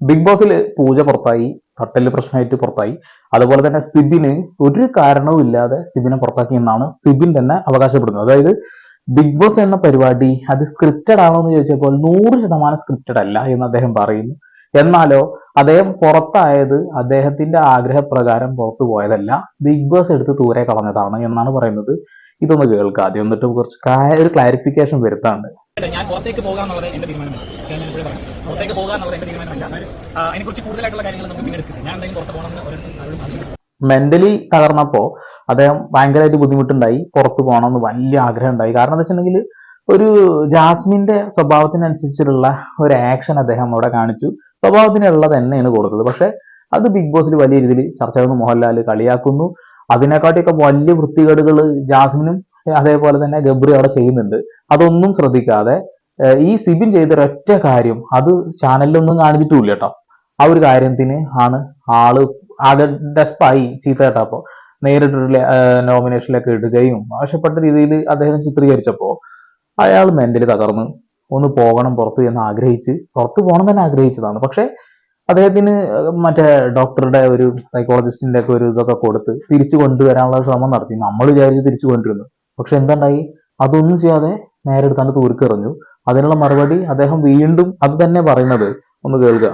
Big ബോസിൽ പൂജ പുറത്തായി തട്ടൽ പ്രശ്നമായിട്ട് പുറത്തായി. അതുപോലെ തന്നെ സിബിന് ഒരു കാരണവും ഇല്ലാതെ സിബിനെ പുറത്താക്കി എന്നാണ് സിബിൻ തന്നെ അവകാശപ്പെടുന്നത്. അതായത് ബിഗ് ബോസ് എന്ന പരിപാടി അത് സ്ക്രിപ്റ്റഡ് ആണോ എന്ന് ചോദിച്ചപ്പോൾ നൂറ് ശതമാനം സ്ക്രിപ്റ്റഡ് അല്ല എന്ന് അദ്ദേഹം പറയുന്നു. എന്നാലോ അദ്ദേഹം പുറത്തായത് അദ്ദേഹത്തിന്റെ ആഗ്രഹപ്രകാരം പുറത്തു പോയതല്ല. ബിഗ് ബോസ് എടുത്ത് ദൂരെ കളഞ്ഞതാണ് എന്നാണ് പറയുന്നത്. ഇതൊന്ന് കേൾക്കുക ആദ്യം എന്നിട്ട് കുറച്ച് ഒരു ക്ലാരിഫിക്കേഷൻ വരുത്താണ്ട്. അല്ല, ഞാൻ പുറത്തേക്ക് പോകാന്നുള്ളത് എന്റെ തീരുമാനമല്ല. ഞാൻ ഇപ്പോഴും പറയാം. പുറത്തേക്ക് പോകാന്നുള്ളത് എന്റെ തീരുമാനമല്ല. അതിനെക്കുറിച്ച് കൂടുതലായിട്ടുള്ള കാര്യങ്ങൾ നമുക്ക് പിന്നെ ഡിസ്കസ് ചെയ്യാം. ഞാൻ എന്തെങ്കിലും പുറത്ത് പോകണമെന്ന് ഓരോരുത്തരും അവരോട് മെന്റലി തകർന്നപ്പോ അദ്ദേഹം ഭയങ്കരമായിട്ട് ബുദ്ധിമുട്ടുണ്ടായി. പുറത്തു പോകണമെന്ന് വലിയ ആഗ്രഹം ഉണ്ടായി കാരണം എന്താ വെച്ചിട്ടുണ്ടെങ്കിൽ ഒരു ജാസ്മിന്റെ സ്വഭാവത്തിനനുസരിച്ചുള്ള ഒരു ആക്ഷൻ അദ്ദേഹം അവിടെ കാണിച്ചു. സ്വഭാവത്തിനുള്ളത് തന്നെയാണ് കൊടുത്തത്. പക്ഷെ അത് ബിഗ് ബോസിൽ വലിയ രീതിയിൽ ചർച്ചകൾ മോഹൻലാൽ കളിയാക്കുന്നു. അതിനെക്കാട്ടിയൊക്കെ വലിയ വൃത്തികേടുകൾ ജാസ്മിനും അതേപോലെ തന്നെ ഗബ്രി അവിടെ ചെയ്യുന്നുണ്ട്. അതൊന്നും ശ്രദ്ധിക്കാതെ ഈ സിബിൻ ചെയ്ത ഒരൊറ്റ കാര്യം അത് ചാനലിലൊന്നും കാണിച്ചിട്ടില്ല കേട്ടോ. ആ ഒരു കാര്യത്തിന് ആണ് ആൾ അത് ഡെസ്പായി ചീത്ത കേട്ടപ്പോ. നേരിട്ടൊരു നോമിനേഷനിലൊക്കെ ഇടുകയും ആവശ്യപ്പെട്ട രീതിയിൽ അദ്ദേഹം ചിത്രീകരിച്ചപ്പോ അയാൾ മെന്റലി തകർന്ന് ഒന്ന് പോകണം പുറത്ത് എന്ന് ആഗ്രഹിച്ച് പുറത്ത് പോകണം തന്നെ ആഗ്രഹിച്ചതാണ്. പക്ഷെ അദ്ദേഹത്തിന് മറ്റേ ഡോക്ടറുടെ ഒരു സൈക്കോളജിസ്റ്റിന്റെ ഒക്കെ ഒരു ഇതൊക്കെ കൊടുത്ത് തിരിച്ചു കൊണ്ടുവരാനുള്ള ശ്രമം നടത്തി. നമ്മൾ വിചാരിച്ച് തിരിച്ചു കൊണ്ടുവരുന്നു. പക്ഷെ എന്തുണ്ടായി? അതൊന്നും ചെയ്യാതെ നേരെ എടുത്താണ്ട് തൂർക്കെറിഞ്ഞു അതിനുള്ള മറുപടി അദ്ദേഹം വീണ്ടും അത് തന്നെ പറയുന്നത് ഒന്ന് കേൾക്കുക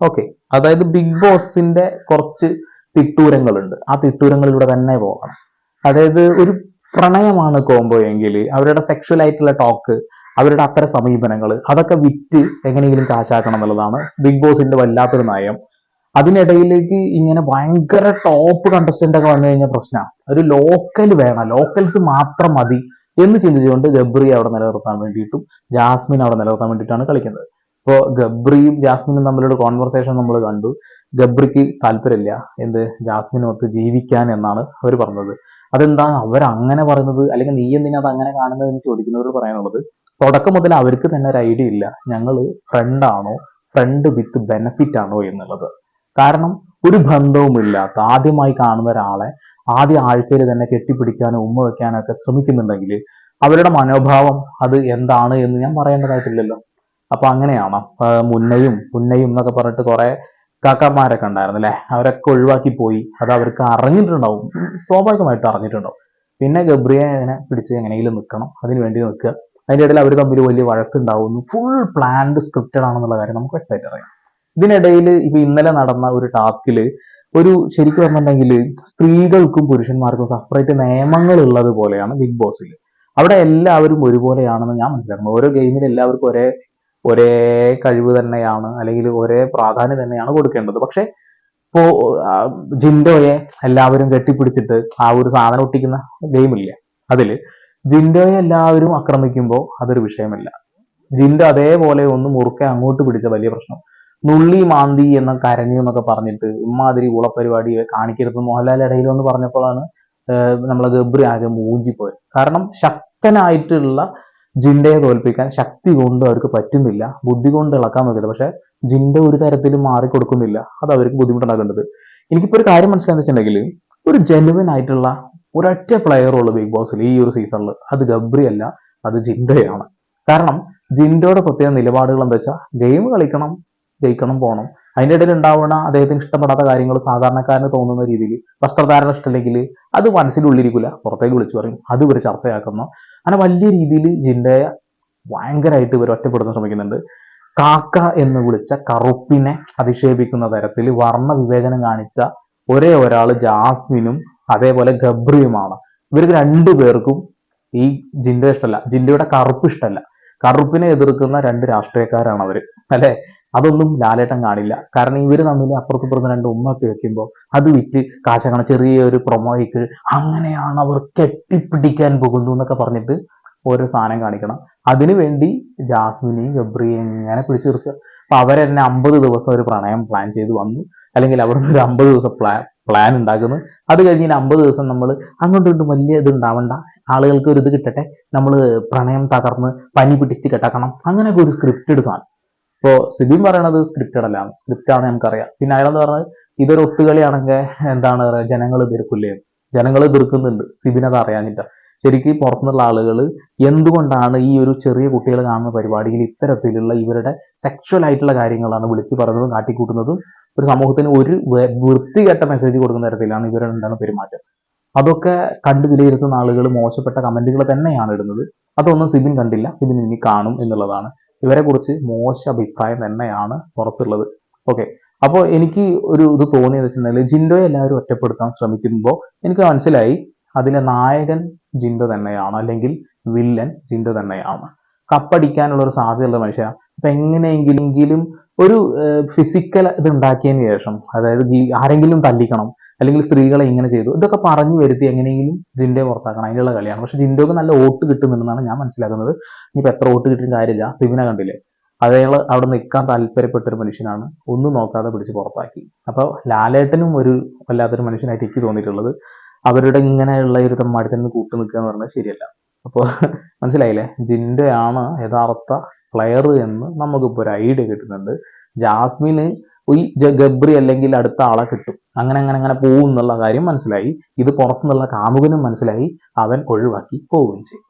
ഓക്കെ. അതായത് ബിഗ് ബോസിന്റെ കുറച്ച് തിട്ടൂരങ്ങളുണ്ട്. ആ തിട്ടൂരങ്ങളിലൂടെ തന്നെ പോകണം. അതായത് ഒരു പ്രണയമാണ് കോംബോ എങ്കിൽ അവരുടെ സെക്ഷൽ ആയിട്ടുള്ള ടോക്ക് അവരുടെ അത്തരം സമീപനങ്ങൾ അതൊക്കെ വിറ്റ് എങ്ങനെയെങ്കിലും കാശാക്കണം എന്നുള്ളതാണ് ബിഗ് ബോസിന്റെ വല്ലാത്തൊരു നയം. അതിനിടയിലേക്ക് ഇങ്ങനെ ഭയങ്കര ടോപ്പ് കണ്ടസ്റ്റന്റ് ഒക്കെ വന്നു കഴിഞ്ഞാൽ പ്രശ്നമാണ് ഒരു ലോക്കൽ വേണം. ലോക്കൽസ് മാത്രം മതി എന്ന് ചിന്തിച്ചുകൊണ്ട് ഗബ്രി അവിടെ നിലനിർത്താൻ വേണ്ടിയിട്ടും ജാസ്മിൻ അവിടെ നിലനിർത്താൻ വേണ്ടിയിട്ടാണ് കളിക്കുന്നത്. ഇപ്പോൾ ഗബ്രിയും ജാസ്മിനും തമ്മിലുള്ള കോൺവെർസേഷൻ നമ്മൾ കണ്ടു. ഗബ്രിക്ക് താല്പര്യമില്ല എന്ത് ജാസ്മിനൊത്ത് ജീവിക്കാൻ എന്നാണ് അവർ പറഞ്ഞത്. അതെന്താ അവർ അങ്ങനെ പറയുന്നത്? അല്ലെങ്കിൽ നീ എന്തിനാ അത് അങ്ങനെ കാണുന്നത് എന്ന് ചോദിക്കുന്നവർ പറയാനുള്ളത് തുടക്കം മുതൽ അവർക്ക് തന്നെ ഒരു ഐഡിയ ഇല്ല. ഞങ്ങൾ ഫ്രണ്ട് ആണോ? ഫ്രണ്ട് വിത്ത് ബെനഫിറ്റ് ആണോ എന്നുള്ളത്. കാരണം ഒരു ബന്ധവുമില്ലാത്ത ആദ്യമായി കാണുന്ന ഒരാളെ ആദ്യ ആഴ്ചയിൽ തന്നെ കെട്ടിപ്പിടിക്കാനോ ഉമ്മ വെക്കാനോ ഒക്കെ ശ്രമിക്കുന്നുണ്ടെങ്കിൽ അവരുടെ മനോഭാവം അത് എന്താണ് എന്ന് ഞാൻ പറയേണ്ടതായിട്ടില്ലല്ലോ. അപ്പൊ അങ്ങനെയാണ്. മുന്നയും മുന്നയും എന്നൊക്കെ പറഞ്ഞിട്ട് കുറെ കാക്കന്മാരൊക്കെ ഉണ്ടായിരുന്നു അല്ലെ? അവരൊക്കെ ഒഴിവാക്കി പോയി അത് അവർക്ക് അറിഞ്ഞിട്ടുണ്ടാവും. സ്വാഭാവികമായിട്ട് അറിഞ്ഞിട്ടുണ്ടാവും. പിന്നെ ഗബ്രിയെ ഇങ്ങനെ പിടിച്ച് എങ്ങനെയെങ്കിലും നിൽക്കണം. അതിന് വേണ്ടി നിൽക്കുക. അതിന്റെ ഇടയിൽ അവർ തമ്മിൽ വലിയ വഴക്കുണ്ടാവുന്നു. ഫുൾ പ്ലാൻഡ് സ്ക്രിപ്റ്റഡ് ആണെന്നുള്ള കാര്യം നമുക്ക് വ്യക്തമായിട്ട് അറിയാം. ഇതിനിടയിൽ ഇപ്പൊ ഇന്നലെ നടന്ന ഒരു ടാസ്കിൽ ഒരു ശരിക്കും പറഞ്ഞിട്ടുണ്ടെങ്കിൽ സ്ത്രീകൾക്കും പുരുഷന്മാർക്കും സെപ്പറേറ്റ് നിയമങ്ങൾ ഉള്ളത് പോലെയാണ് ബിഗ് ബോസിൽ അവിടെ എല്ലാവരും ഒരുപോലെയാണെന്ന് ഞാൻ മനസ്സിലാക്കുന്നു. ഓരോ ഗെയിമിൽ എല്ലാവർക്കും ഒരേ ഒരേ കഴിവ് തന്നെയാണ് അല്ലെങ്കിൽ ഒരേ പ്രാധാന്യം തന്നെയാണ് കൊടുക്കേണ്ടത്. പക്ഷെ ഇപ്പോ ജിൻഡോയെ എല്ലാവരും കെട്ടിപ്പിടിച്ചിട്ട് ആ ഒരു സാധനം ഒട്ടിക്കുന്ന ഗെയിമില്ലേ അതിൽ ജിൻഡോയെ എല്ലാവരും ആക്രമിക്കുമ്പോൾ അതൊരു വിഷയമല്ല. ജിൻഡോ അതേപോലെ ഒന്ന് മുറുക്കെ അങ്ങോട്ട് പിടിച്ച വലിയ പ്രശ്നം. നുള്ളി മാന്തി എന്ന കരഞ്ഞു എന്നൊക്കെ പറഞ്ഞിട്ട് ഇമാതിരി ഉളപരിപാടി കാണിക്കരുത് മോഹൻലാൽ ഇടയിൽ എന്ന് പറഞ്ഞപ്പോഴാണ് നമ്മളെ ഗബ്രി ആകെ മൂഞ്ചിപ്പോയത് കാരണം ശക്തനായിട്ടുള്ള ജിൻഡയെ തോൽപ്പിക്കാൻ ശക്തി കൊണ്ട് അവർക്ക് പറ്റുന്നില്ല ബുദ്ധി കൊണ്ട് ഇളക്കാൻ നോക്കില്ല പക്ഷെ ജിൻഡ ഒരു തരത്തിലും മാറി കൊടുക്കുന്നില്ല അത് അവർക്ക് ബുദ്ധിമുട്ടുണ്ടാക്കേണ്ടത്. എനിക്കിപ്പോ ഒരു കാര്യം മനസ്സിലാന്ന് വെച്ചിട്ടുണ്ടെങ്കിൽ ഒരു ജെനുവിൻ ആയിട്ടുള്ള ഒരൊറ്റ പ്ലെയർ ഉള്ളു ബിഗ് ബോസിൽ ഈ ഒരു സീസണിൽ അത് ഗബ്രി അല്ല അത് ജിൻഡയാണ്. കാരണം ജിൻഡോയുടെ പ്രത്യേക നിലപാടുകൾ എന്താ വെച്ചാൽ ഗെയിം കളിക്കണം ജയിക്കണം പോകണം അതിന്റെ ഇടയിൽ ഉണ്ടാവുന്ന അദ്ദേഹത്തിന് ഇഷ്ടപ്പെടാത്ത കാര്യങ്ങൾ സാധാരണക്കാരന് തോന്നുന്ന രീതിയിൽ വസ്ത്രധാരണ ഇഷ്ടമില്ലെങ്കിൽ അത് മനസ്സിലുള്ളിരിക്കില്ല പുറത്തേക്ക് വിളിച്ചു പറയും. അത് ഇവർ ചർച്ചയാക്കുന്നു. അങ്ങനെ വലിയ രീതിയിൽ ജിൻഡയെ ഭയങ്കരമായിട്ട് ഇവർ ഒറ്റപ്പെടുത്താൻ ശ്രമിക്കുന്നുണ്ട്. കാക്ക എന്ന് വിളിച്ച കറുപ്പിനെ അധിക്ഷേപിക്കുന്ന തരത്തിൽ വർണ വിവേചനം കാണിച്ച ഒരേ ഒരാൾ ജാസ്മിനും അതേപോലെ ഗബ്രിയുമാണ്. ഇവർക്ക് രണ്ടു പേർക്കും ഈ ജിൻഡ ഇഷ്ടമല്ല. ജിൻഡയുടെ കറുപ്പ് ഇഷ്ടമല്ല. കറുപ്പിനെ എതിർക്കുന്ന രണ്ട് രാഷ്ട്രീയക്കാരാണ് അവർ അല്ലെ? അതൊന്നും ലാലേട്ടൻ കാണില്ല. കാരണം ഇവർ തമ്മിൽ അപ്പുറത്തിപ്പുറത്ത് രണ്ട് ഉമ്മൊക്കെ വെക്കുമ്പോൾ അത് വിറ്റ് കാശക്കണം ചെറിയൊരു പ്രൊമോയ്ക്ക് അങ്ങനെയാണ് അവർ കെട്ടിപ്പിടിക്കാൻ പോകുന്നു എന്നൊക്കെ പറഞ്ഞിട്ട് ഓരോ സാധനം കാണിക്കണം. അതിനു വേണ്ടി ജാസ്മിനെയും ഗബ്രിയെയും ഇങ്ങനെ പിടിച്ചു നിർത്തുക. അപ്പൊ അവരെന്നെ അമ്പത് ദിവസം ഒരു പ്രണയം പ്ലാൻ ചെയ്ത് വന്നു. അല്ലെങ്കിൽ അവിടുന്ന് ഒരു അമ്പത് ദിവസം പ്ലാൻ പ്ലാൻ ഉണ്ടാക്കുന്നു. അത് കഴിഞ്ഞ് അമ്പത് ദിവസം നമ്മൾ അങ്ങോട്ടും ഇങ്ങോട്ടും വലിയ ഇത് ഉണ്ടാവണ്ട. ആളുകൾക്ക് ഒരു ഇത് കിട്ടട്ടെ. നമ്മൾ പ്രണയം തകർന്ന് പനി പിടിച്ച് കെട്ടക്കണം. അങ്ങനെയൊക്കെ ഒരു സ്ക്രിപ്റ്റഡ് സാധനം. ഇപ്പോ സിബിൻ പറയണത് സ്ക്രിപ്റ്റഡ് അല്ല. സ്ക്രിപ്റ്റ് ആണ് നമുക്കറിയാം. പിന്നെ അയാളെന്ന് പറഞ്ഞത്? ഇതൊരു ഒത്തുകളിയാണെങ്കിൽ എന്താണ് പറയുക? ജനങ്ങൾ എതിർക്കില്ലേ? ജനങ്ങൾ എതിർക്കുന്നുണ്ട്. സിബിൻ അത് അറിയാനില്ല ശരിക്കും പുറത്തുനിന്നുള്ള ആളുകൾ എന്തുകൊണ്ടാണ് ഈ ഒരു ചെറിയ കുട്ടികൾ കാണുന്ന പരിപാടിയിൽ ഇത്തരത്തിലുള്ള ഇവരുടെ സെക്ഷൽ ആയിട്ടുള്ള കാര്യങ്ങളാണ് വിളിച്ചു പറയുന്നതും കാട്ടിക്കൂട്ടുന്നതും ഒരു സമൂഹത്തിന് ഒരു വൃത്തികെട്ട മെസ്സേജ് കൊടുക്കുന്ന തരത്തിലാണ് ഇവരുടെ ഉണ്ടാകുന്ന പെരുമാറ്റം. അതൊക്കെ കണ്ടു വിലയിരുത്തുന്ന ആളുകൾ മോശപ്പെട്ട കമന്റുകൾ തന്നെയാണ് ഇടുന്നത്. അതൊന്നും സിബിൻ കണ്ടില്ല. സിബിൻ ഇനി കാണും എന്നുള്ളതാണ്. ഇവരെ കുറിച്ച് മോശ അഭിപ്രായം തന്നെയാണ് പുറത്തുള്ളത്. ഓക്കെ അപ്പോൾ എനിക്ക് ഒരു ഇത് തോന്നിയത് വെച്ചിട്ടുണ്ടെങ്കിൽ ജിൻഡോയെ എല്ലാവരും ഒറ്റപ്പെടുത്താൻ ശ്രമിക്കുമ്പോൾ എനിക്ക് മനസ്സിലായി അതിലെ നായകൻ ജിൻഡോ തന്നെയാണ് അല്ലെങ്കിൽ വില്ലൻ ജിൻഡോ തന്നെയാണ്. കപ്പടിക്കാനുള്ള ഒരു സാധ്യതയുള്ള മനുഷ്യ അപ്പൊ എങ്ങനെയെങ്കിലും ഒരു ഫിസിക്കൽ ഇത് ഉണ്ടാക്കിയതിന് ശേഷം അതായത് ആരെങ്കിലും തല്ലിക്കണം അല്ലെങ്കിൽ സ്ത്രീകളെ ഇങ്ങനെ ചെയ്തു. ഇതൊക്കെ പറഞ്ഞു വരുത്തി എങ്ങനെയെങ്കിലും ജിൻഡെ പുറത്താക്കണം. അതിനുള്ള കളിയാണ്. പക്ഷെ ജിൻഡോക്ക് നല്ല വോട്ട് കിട്ടുന്നുണ്ടെന്നാണ് ഞാൻ മനസ്സിലാക്കുന്നത്. ഇനിയിപ്പോൾ എത്ര വോട്ട് കിട്ടുന്ന കാര്യമില്ല. സിബിനെ കണ്ടില്ലേ? അയാൾ അവിടെ നിൽക്കാൻ താല്പര്യപ്പെട്ട ഒരു മനുഷ്യനാണ്. ഒന്നും നോക്കാതെ പിടിച്ച് പുറത്താക്കി. അപ്പോൾ ലാലേട്ടനും ഒരു വല്ലാത്തൊരു മനുഷ്യനായിട്ട് എനിക്ക് തോന്നിയിട്ടുള്ളത്. അവരുടെ ഇങ്ങനെയുള്ള ഒരു തമ്മാടിത്തന്നെ കൂട്ടു നിൽക്കുക എന്ന് പറഞ്ഞാൽ ശരിയല്ല. അപ്പോൾ മനസ്സിലായില്ലേ? ജിൻഡോയാണ് യഥാർത്ഥ പ്ലെയർ എന്ന് നമുക്കിപ്പോൾ ഒരു ഐഡിയ കിട്ടുന്നുണ്ട്. ജാസ്മിന് ഈ ഗബ്രി അല്ലെങ്കിൽ അടുത്ത ആളെ കിട്ടും. അങ്ങനെ അങ്ങനെ അങ്ങനെ പോകും എന്നുള്ള കാര്യം മനസ്സിലായി. ഇത് പുറത്തുനിന്നുള്ള കാമുകനും മനസ്സിലായി. അവൻ ഒഴിവാക്കി പോവുകയും ചെയ്യും.